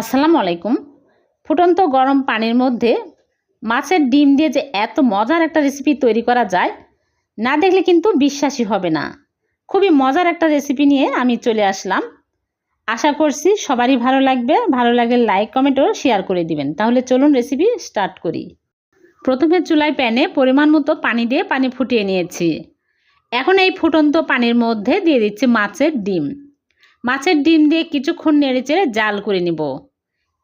আসসালামু আলাইকুম। ফুটন্ত গরম পানির মধ্যে মাছের ডিম দিয়ে যে এত মজার একটা রেসিপি তৈরি করা যায়, না দেখলে কিন্তু বিশ্বাসই হবে না। খুবই মজার একটা রেসিপি নিয়ে আমি চলে আসলাম। আশা করছি সবারই ভালো লাগবে। ভালো লাগলে লাইক কমেন্ট ও শেয়ার করে দিবেন। তাহলে চলুন রেসিপি স্টার্ট করি। প্রথমে চুলায় প্যানে পরিমাণ মতো পানি দিয়ে পানি ফুটিয়ে নিয়েছি। এখন এই ফুটন্ত পানির মধ্যে দিয়ে দিচ্ছি মাছের ডিম। মাছের ডিম দিয়ে কিছুক্ষণ নেড়েচেড়ে জাল করে নিব।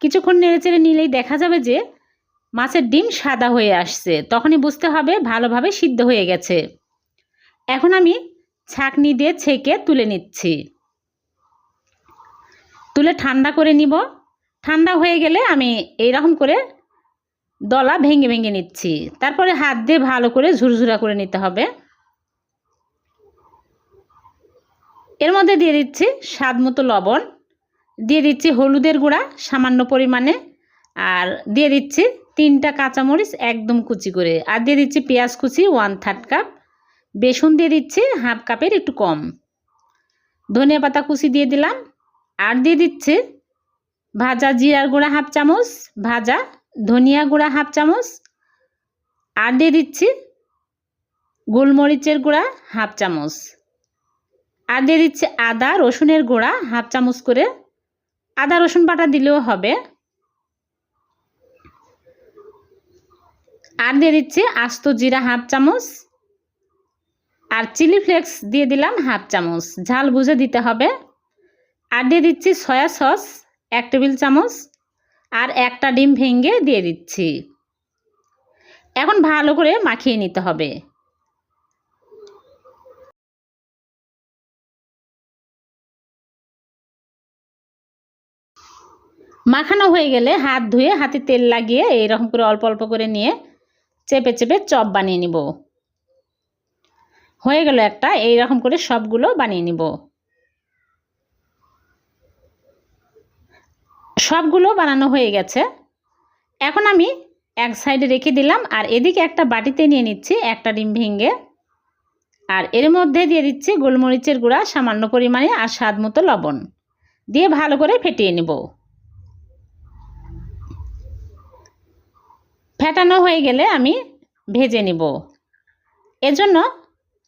কিছুক্ষণ নেড়েচেড়ে নিলেই দেখা যাবে যে মাছের ডিম সাদা হয়ে আসছে। তখনই বুঝতে হবে ভালোভাবে সিদ্ধ হয়ে গেছে। এখন আমি ছাঁকনি দিয়ে ছেঁকে তুলে নিচ্ছি। তুলে ঠান্ডা করে নিব। ঠান্ডা হয়ে গেলে আমি এইরকম করে দলা ভেঙে ভেঙে নিচ্ছি। তারপরে হাত দিয়ে ভালো করে ঝুরঝুরা করে নিতে হবে। এর মধ্যে দিয়ে দিচ্ছি স্বাদ মতো লবণ, দিয়ে দিচ্ছি হলুদের গুঁড়া সামান্য পরিমাণে, আর দিয়ে দিচ্ছি তিনটা কাঁচামরিচ একদম কুচি করে, আর দিয়ে দিচ্ছি পেঁয়াজ কুচি ওয়ান থার্ড কাপ বেসন দিয়ে দিচ্ছি হাফ কাপের একটু কম। ধনিয়া পাতা কুচি দিয়ে দিলাম, আর দিয়ে দিচ্ছি ভাজা জিরার গুঁড়া হাফ চামচ, ভাজা ধনিয়া গুঁড়া হাফ চামচ, আর দিয়ে দিচ্ছি গোলমরিচের গুঁড়া হাফ চামচ। আর দিয়ে দিচ্ছি আদা, রসুনের গুঁড়া, হাফ চামচ করে আদা, রসুন বাটা দিলেও হবে। আর দিয়ে দিচ্ছি আস্ত জিরা হাফ চামচ আর চিলি ফ্লেক্স দিয়ে দিলাম হাফ চামচ। ঝাল বুঝে দিতে হবে। আর দিয়ে দিচ্ছি সয়া সস এক টেবিল চামচ আর একটা ডিম ভেঙে দিয়ে দিচ্ছি। এখন ভালো করে মাখিয়ে নিতে হবে। মাখানো হয়ে গেলে হাত ধুয়ে হাতে তেল লাগিয়ে এইরকম করে অল্প অল্প করে নিয়ে চেপে চেপে চপ বানিয়ে নিব। হয়ে গেল একটা এই রকম করে সবগুলো বানিয়ে নিব। সবগুলো বানানো হয়ে গেছে। এখন আমি এক সাইডে রেখে দিলাম আর এদিকে একটা বাটিতে নিয়ে নিচ্ছি একটা ডিম ভেঙে। আর এর মধ্যে দিয়ে দিচ্ছি গোলমরিচের গুঁড়া সামান্য পরিমাণে আর স্বাদ মতো লবণ। দিয়ে ভালো করে ফেটিয়ে নেব। ফেটানো হয়ে গেলে আমি ভেজে নিব। এজন্য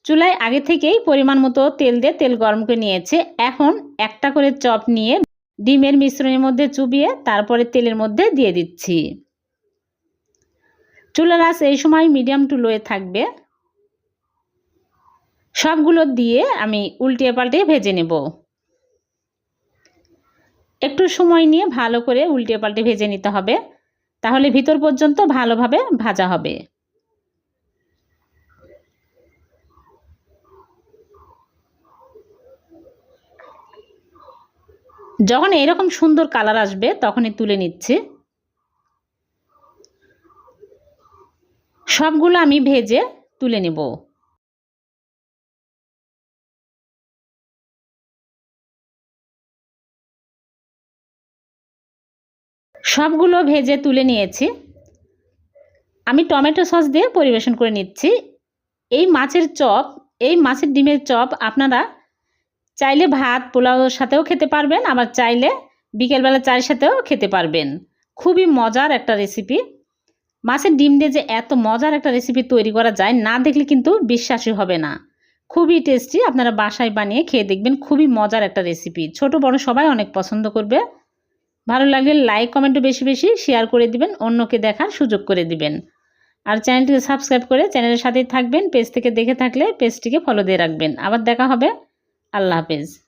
চুলায় আগে থেকেই পরিমাণ মতো তেল দিয়ে তেল গরম করে নিয়েছে। এখন একটা করে চপ নিয়ে ডিমের মিশ্রণের মধ্যে চুবিয়ে তারপরে তেলের মধ্যে দিয়ে দিচ্ছি। চুলার আঁচ এই সময় মিডিয়াম টু লোয়ে থাকবে। সবগুলো দিয়ে আমি উল্টিয়ে পাল্টে ভেজে নেব। একটু সময় নিয়ে ভালো করে উল্টে পাল্টে ভেজে নিতে হবে। তাহলে ভিতর পর্যন্ত ভালোভাবে ভাজা হবে। যখন এরকম সুন্দর কালার আসবে, তখনই তুলে নিচ্ছি। সবগুলো আমি ভেজে তুলে নেব। সবগুলো ভেজে তুলে নিয়েছি। আমি টমেটো সস দিয়ে পরিবেশন করে নিচ্ছি। এই মাছের চপ, এই মাছের ডিমের চপ আপনারা চাইলে ভাত পোলাওর সাথেও খেতে পারবেন, আবার চাইলে বিকেলবেলা চায়ের সাথেও খেতে পারবেন। খুবই মজার একটা রেসিপি মাছের ডিম দিয়ে যে এত মজার একটা রেসিপি তৈরি করা যায়, না দেখলে কিন্তু বিশ্বাসই হবে না। খুবই টেস্টি আপনারা বাসায় বানিয়ে খেয়ে দেখবেন, খুবই মজার একটা রেসিপি ছোট বড় সবাই অনেক পছন্দ করবে। ভালো লাগলে লাইক কমেন্টও বেশি বেশি শেয়ার করে দিবেন, অন্যকে দেখার সুযোগ করে দিবেন। আর চ্যানেলটিকে সাবস্ক্রাইব করে চ্যানেলের সাথেই থাকবেন পেজ থেকে দেখে থাকলে পেজটিকে ফলো দিয়ে রাখবেন। আবার দেখা হবে। আল্লাহ হাফেজ।